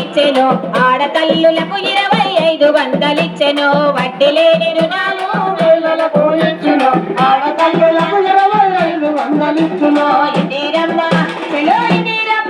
ఇచ్చెను. ఆడతల్లులకు ఇరవై ఐదు వందలిచ్చెను. వడ్డీ లేని రుణాలు ఆడతల్లులకు ఇరవై ఐదు వందలిచ్చును. ఇందిరమ్మ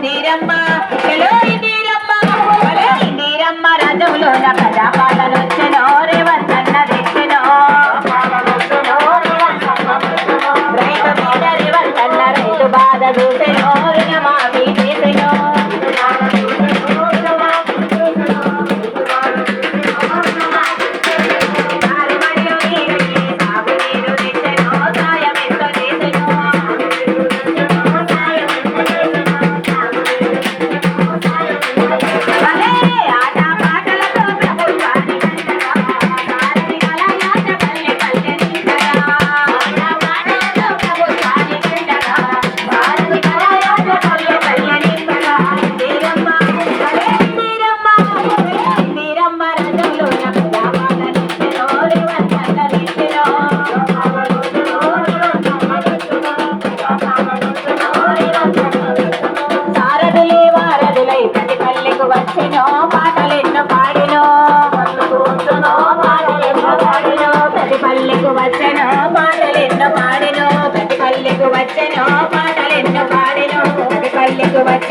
బాధ చూసే పాటలెన్నో పాడెనో ప్రతి పల్లెకు వచ్చెనో పాటలెన్నో పాడెనో ప్రతి పల్లెకు వచ్చె